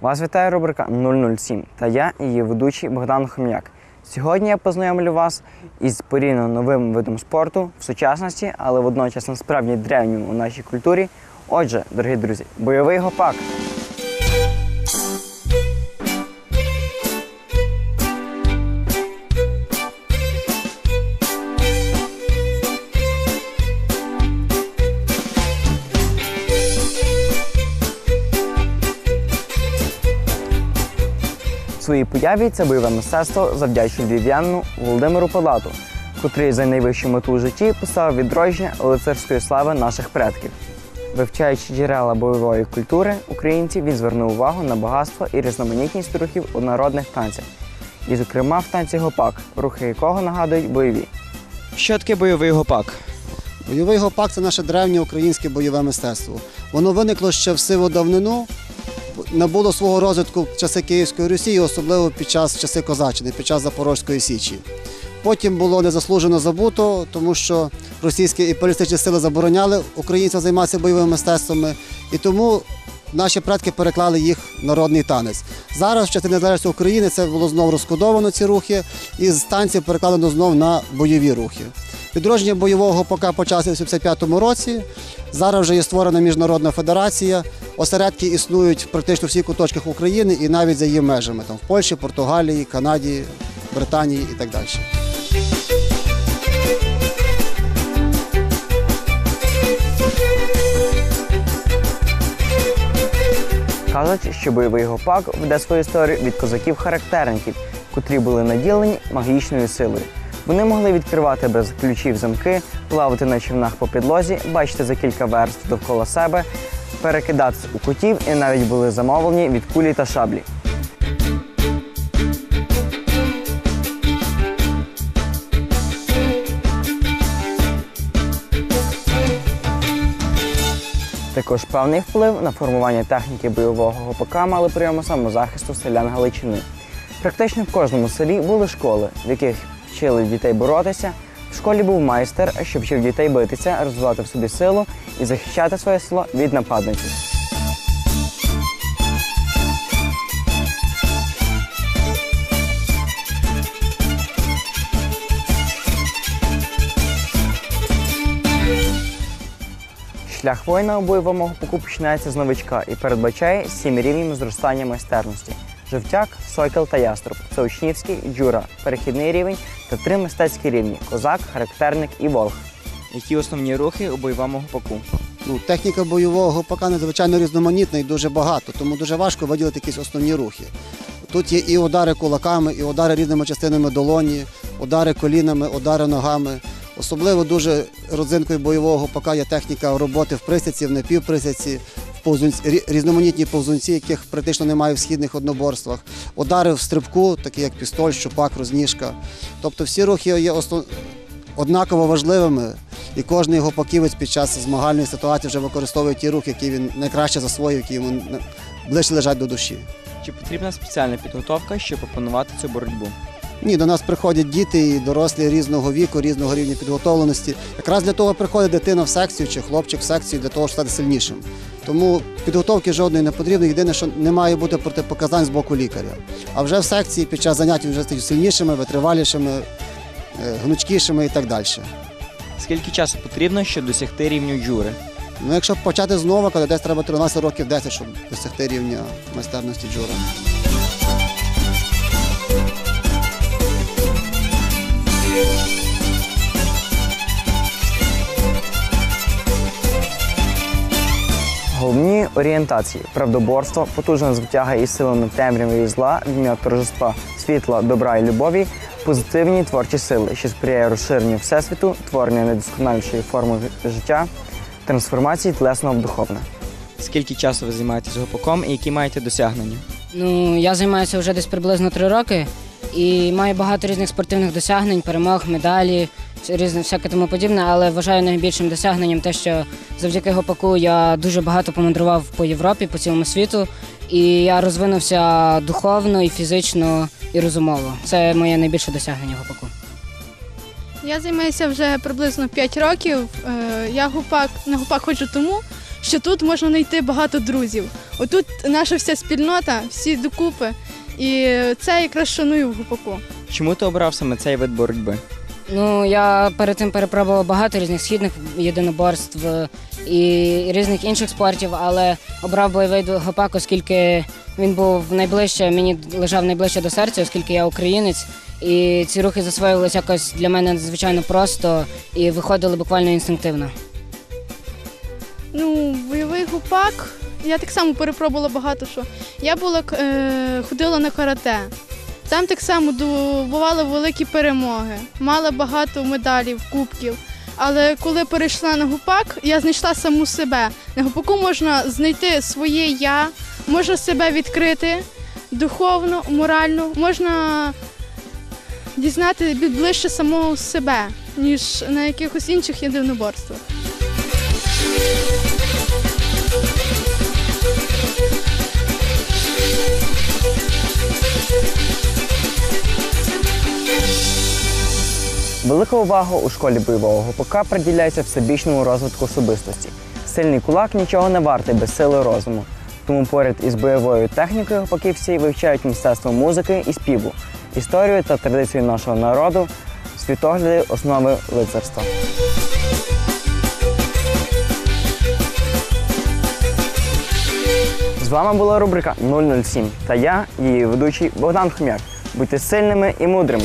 Вас вітає рубрика 007 та я, її ведучий Богдан Хом'як. Сьогодні я познайомлю вас із порівняно новим видом спорту в сучасності, але водночас насправді древньому у нашій культурі. Отже, дорогі друзі, бойовий гопак. Своїй появі це бойове мистецтво завдячує львів'янину Володимиру Палату, котрий за найвищу мету у житті поставив відродження лицарської слави наших предків. Вивчаючи джерела бойової культури українців, він звернув увагу на багатство і різноманітність рухів у народних танцях, і, зокрема, в танці гопак, рухи якого нагадують бойові. Що таке бойовий гопак? Бойовий гопак це наше древнє українське бойове мистецтво. Воно виникло ще в сиву давнину, набуло свого розвитку в часи Київської Русі, особливо під час часи Козаччини, під час Запорозької Січі. Потім було незаслужено забуто, тому що російські імперіалістичні сили забороняли українцям займатися бойовими мистецтвами, і тому наші предки переклали їх народний танець. Зараз, в часи незалежності України, це було знову розкодовано ці рухи, і з танців перекладено знову на бойові рухи. Відродження бойового гопака почалося в 75-му році. Зараз вже є створена міжнародна федерація. Осередки існують практично в всіх куточках України і навіть за її межами там в Польщі, Португалії, Канаді, Британії і так далі. Кажуть, що бойовий гопак веде свою історію від козаків-характерників, котрі були наділені магічною силою. Вони могли відкривати без ключів замки, плавати на човнах по підлозі, бачити за кілька верст довкола себе, перекидатися у кутів і навіть були замовлені від кулі та шаблі. Також певний вплив на формування техніки бойового ГПК мали прийоми самозахисту селян Галичини. Практично в кожному селі були школи, в яких вчили дітей боротися. В школі був майстер, що вчив дітей битися, розвивати в собі силу і захищати своє село від нападників. Шлях воїна у бойовому гопаку починається з новичка і передбачає сім рівнів зростання майстерності: жовтяк, сокіл та яструб. Це учнівський, джура, перехідний рівень та три мистецькі рівні козак, характерник і волх. Які основні рухи у бойовому гопаку? Ну, техніка бойового гопака надзвичайно різноманітна і дуже багато, тому дуже важко виділити якісь основні рухи. Тут є і удари кулаками, і удари різними частинами долоні, удари колінами, удари ногами. Особливо дуже родзинкою бойового гопака є техніка роботи в присядці, в напівприсядці, в повзунці, різноманітні повзунці, яких практично немає в східних одноборствах. Удари в стрибку, такі як пістоль, щупак, розніжка. Тобто всі рухи є однаково важливими, і кожен гопаківець під час змагальної ситуації вже використовує ті рухи, які він найкраще засвоїв, які йому ближче лежать до душі. Чи потрібна спеціальна підготовка, щоб опанувати цю боротьбу? Ні, до нас приходять діти і дорослі різного віку, різного рівня підготовленості. Якраз для того приходить дитина в секцію чи хлопчик в секцію для того, щоб стати сильнішим. Тому підготовки жодної не потрібно. Єдине, що не має бути протипоказань з боку лікаря. А вже в секції під час занять він вже стають сильнішими, витривалішими, е, гнучкішими і так далі. Скільки часу потрібно, щоб досягти рівню джури? Ну, якщо почати знову, коли десь треба 13 років 10, щоб досягти рівня майстерності джура. Головні орієнтації правдоборство, потужна звитяга із силами темряви і зла, в ім'я торжества світла, добра і любові, позитивні творчі сили, що сприяє розширенню всесвіту, творення найдосконалішої форми життя, трансформації тілесного в духовне. Скільки часу ви займаєтесь гопаком і які маєте досягнення? Ну, я займаюся вже десь приблизно три роки і маю багато різних спортивних досягнень, перемог, медалі, різне, всяке тому подібне, але вважаю найбільшим досягненням те, що завдяки гопаку я дуже багато помандрував по Європі, по цілому світу, і я розвинувся духовно і фізично і розумово. Це моє найбільше досягнення гопаку. Я займаюся вже приблизно 5 років. Е, Я гупак на гупак ходжу тому, що тут можна знайти багато друзів. Отут наша вся спільнота, всі докупи. І це якраз шаную в гупаку. Чому ти обрав саме цей вид боротьби? Ну, я перед цим перепробував багато різних східних єдиноборств і різних інших спортів, але обрав бойовий гопак, оскільки він був найближче, мені лежав найближче до серця, оскільки я українець. І ці рухи засвоювалися якось для мене надзвичайно просто і виходили буквально інстинктивно. Ну, бойовий гупак. Я так само перепробувала багато що. Я була е, ходила на карате. Там так само добувала великі перемоги, мала багато медалів, кубків. Але коли перейшла на гупак, я знайшла саму себе. На гупаку можна знайти своє я, можна себе відкрити духовно, морально, можна дізнати ближче самого себе, ніж на якихось інших єдиноборствах. Велика увага у школі бойового гопака приділяється всебічному розвитку особистості. Сильний кулак нічого не вартий без сили розуму. Тому поряд із бойовою технікою гопаківці вивчають мистецтво музики і співу, історію та традицію нашого народу, світогляди, основи лицарства. З вами була рубрика 007 та я, її ведучий Богдан Хомяк. Будьте сильними і мудрими.